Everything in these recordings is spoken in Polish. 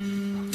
Piccol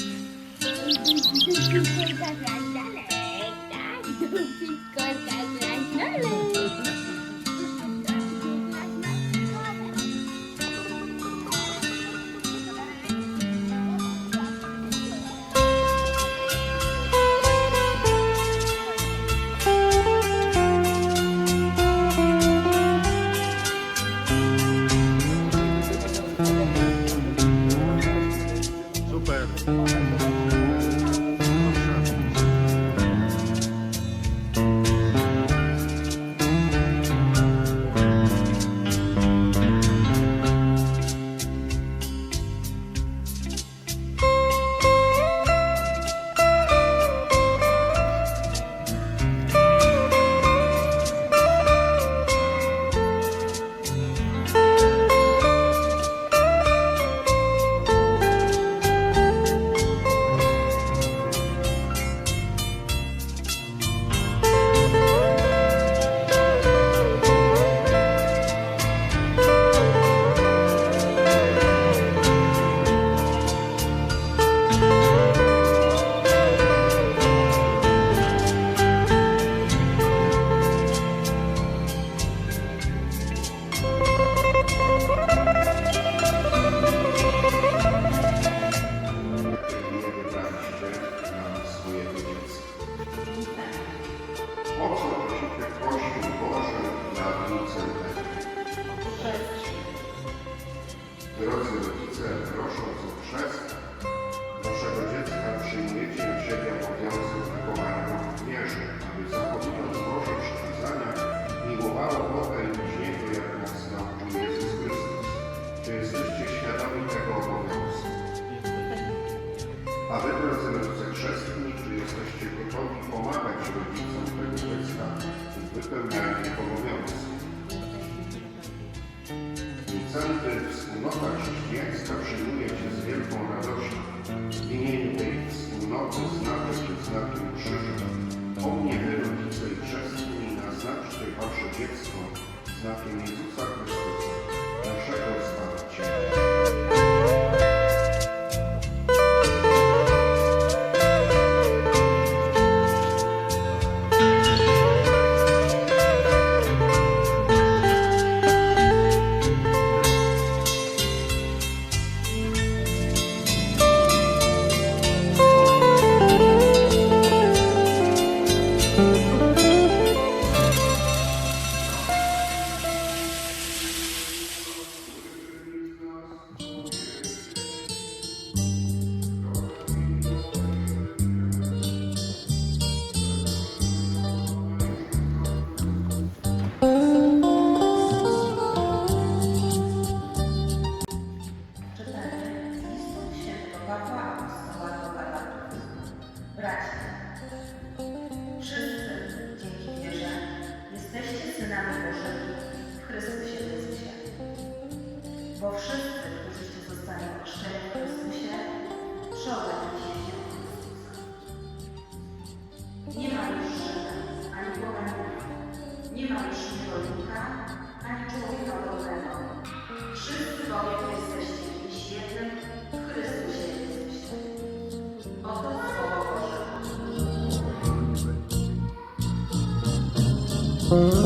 Mm-hmm.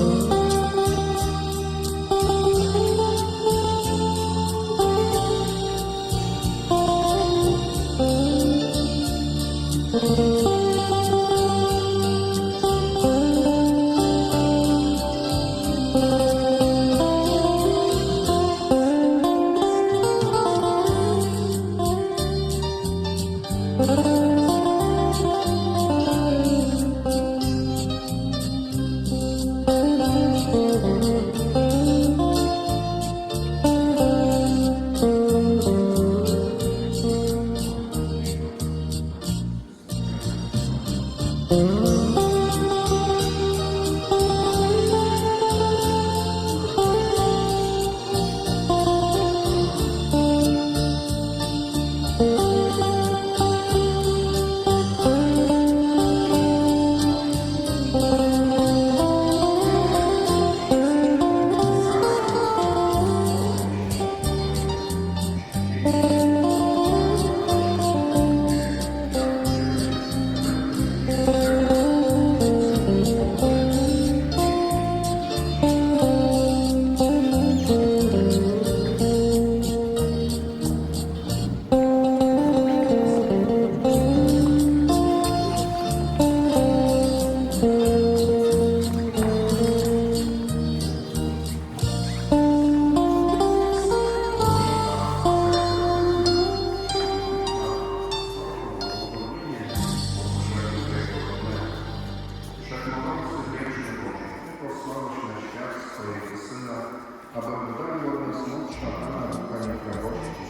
Wszechmogący wieczny Boże, Ty posłałeś na świat swojego Syna, aby oddalił od nas moc szatana ducha nieprawości,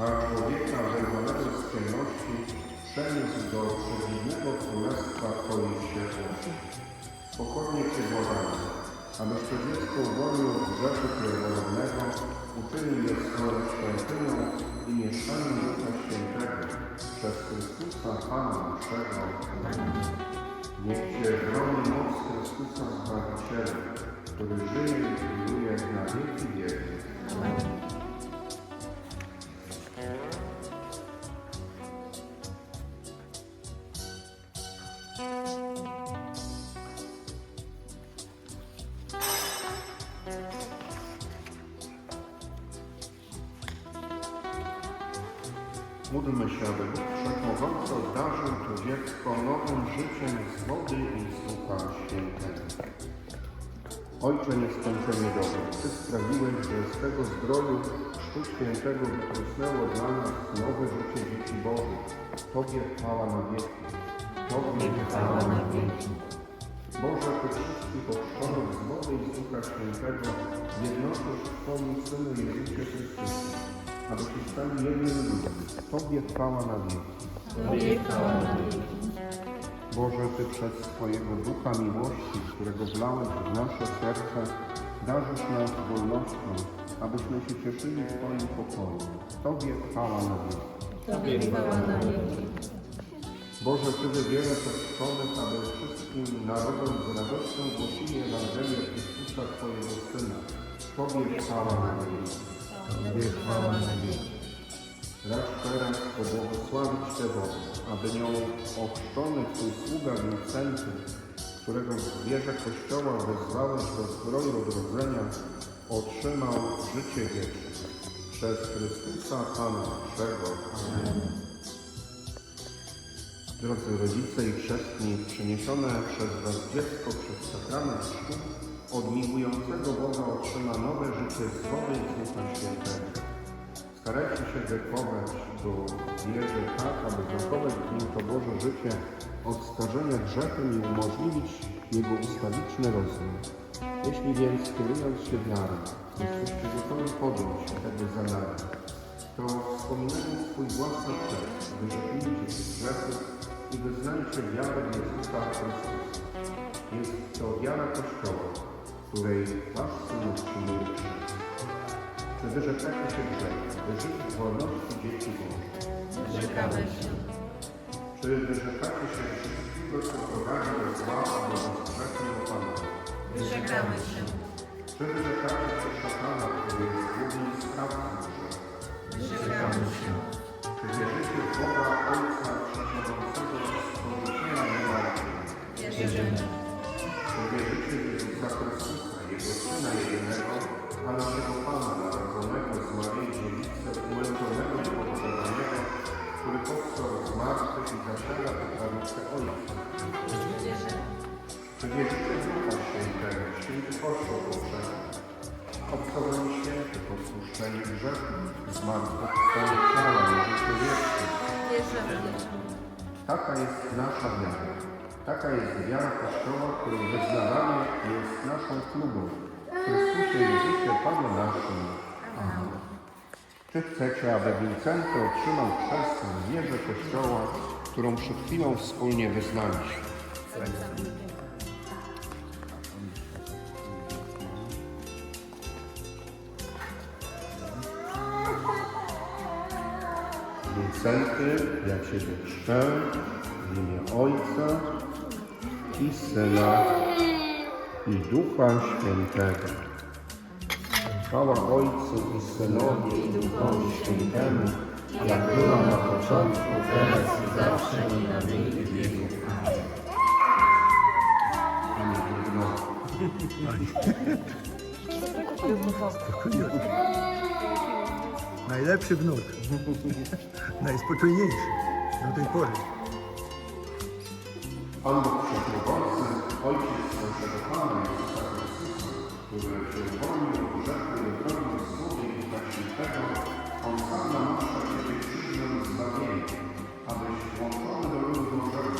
a człowieka zerwanego z ciemności przeniósł do przedziwnego królestwa Twoich światłości. Spokojnie Cię błagamy, abyś to dziecko uwolnił od grzechu pierworodnego, uczynił je swoją świątynią i mieszkaniem Ducha Świętego przez Chrystusa Pana naszego. Amen. Cię broni moc Chrystusa Zbawiciela, który żyje i króluje na wieki wieków. Módlmy się, aby Bóg Wszechmogący obdarzył to dziecko nowym życiem z wody i z Ducha Świętego. Ojcze nieskończenie dobry, Ty sprawiłeś, że z tego zdroju Chrztu Świętego wytrusnęło dla nas nowe życie dzieci Bożych. Tobie chwała na wieki. Tobie chwała na wieki. Tobie chwała na wieki. Boże, Ty przez swojego Ducha Miłości, którego wlałeś w nasze serce, darzysz nas wolnością, abyśmy się cieszyli Twoim pokojem. Tobie chwała na wieki. Boże, Ty wybierasz postrzonych, aby wszystkim narodom z radością głosili Ewangelię Chrystusa Twojego Syna. Tobie chwała na wieki. Tobie chwała pobłogosławić tę wodę, aby nią ochrzczony Twój sługa Wincenty, którego w wierze Kościoła wezwałeś do zdroju odrodzenia, otrzymał życie wieczne. Przez Chrystusa Pana naszego. Amen. Drodzy rodzice i chrzestni, przyniesione przez Was dziecko przez sakrament chrztu od miłującego Boga otrzyma nowe życie z wody i Świętego. Starajcie się wychować do wierzy tak, aby zachować w nim to Boże życie od skażenia grzechem i umożliwić jego ustawiczny rozwój. Jeśli więc kierując się wiarą, jesteście gotowi podjąć tego zadania, to wspominając swój własny grzech, wyrzeknijcie się grzechów i wyznajcie wiarę w Jezusa Chrystusa. Jest to wiara Kościoła, której Wasz Syn otrzymuje wyrzekacie się grzechu, żyć wolności dzieci Bożych? Wyrzekamy się. Czy wyrzekacie się wszystkiego, co prowadzi do zła albo do grzechu opanowania? Wyrzekamy się. Czy wyrzekacie się szatana, który jest głównym Taka jest wiara Kościoła, której wyznawanie jest naszą klubą. W Chrystusie Jezusie Panu naszym. Amen. Czy chcecie, aby Wincenty otrzymał chrzest w wierze Kościoła, którą przed chwilą wspólnie wyznaliśmy? Wincenty, ja Ciebie chrzczę w imię Ojca i Syna i Ducha Świętego. Chwała Ojcu i Synowi i Duchowi Świętemu, jak była na początku, teraz i zawsze i na wieki wieków. Amen. Amen. Najlepszy wnuk. Najspokojniejszy do tej pory. Pan Bóg Wszechmogący, Ojciec naszego Pana Jezusa Chrystusa, który się uwolnił od grzechu i odrobił złoty i Ducha Świętego, On sam namaszcza Ciebie krzyżem zbawienia, abyś włączony do ludu Bożego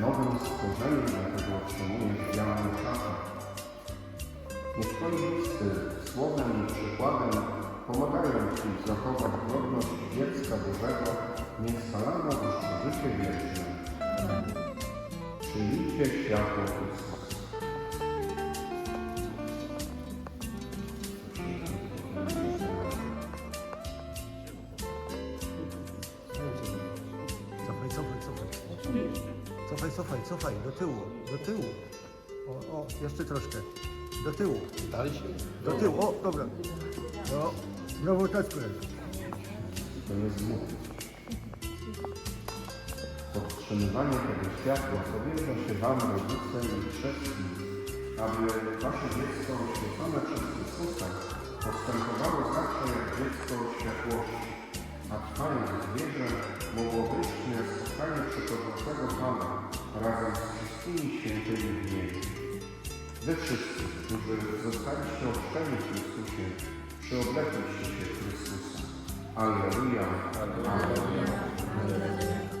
nowym stworzeniem, dlatego otrzymujesz białą szatę. Niech Twoi bliscy słowem i przykładem pomagają Ci zachować godność dziecka Bożego, nieskalana już w życie wieczne. Przyjmijcie światło Chrystusa. Tyłu, do tyłu. O, o, jeszcze troszkę. Do tyłu. Do tyłu, o, dobra. No, znowu tak jest. To jest Bóg. Podtrzymywanie tego światła powierza się Wam, rodzice i chrzestni, aby Wasze dziecko oświecone przez Chrystusa postępowało zawsze jak dziecko światłości, a trwając w wierze mogło wyjść na spotkanie przychodzącego Pana razem z świętymi w niebie. Wy wszyscy, którzy zostaliście ochrzczeni w Chrystusie, przyoblegliście się Chrystusa. Alleluja. Alleluja. brawo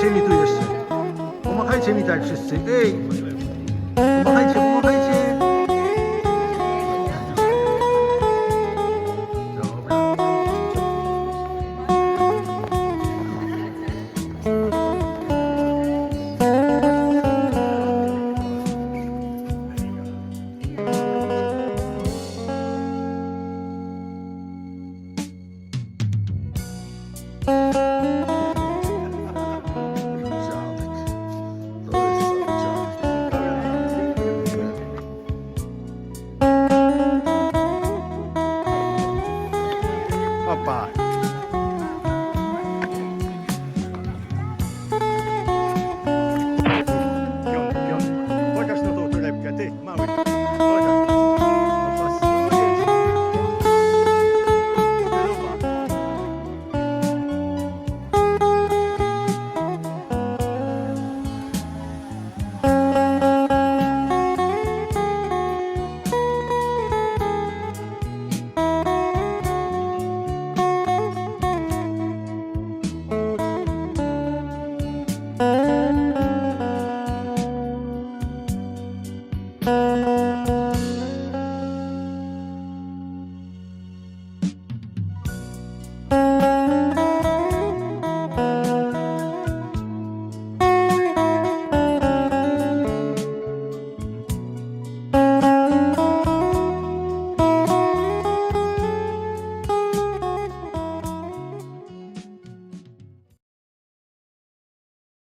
Pomachajcie mi tu jeszcze. Pomachajcie mi tak wszyscy. Ej! Pomachajcie, pomachajcie!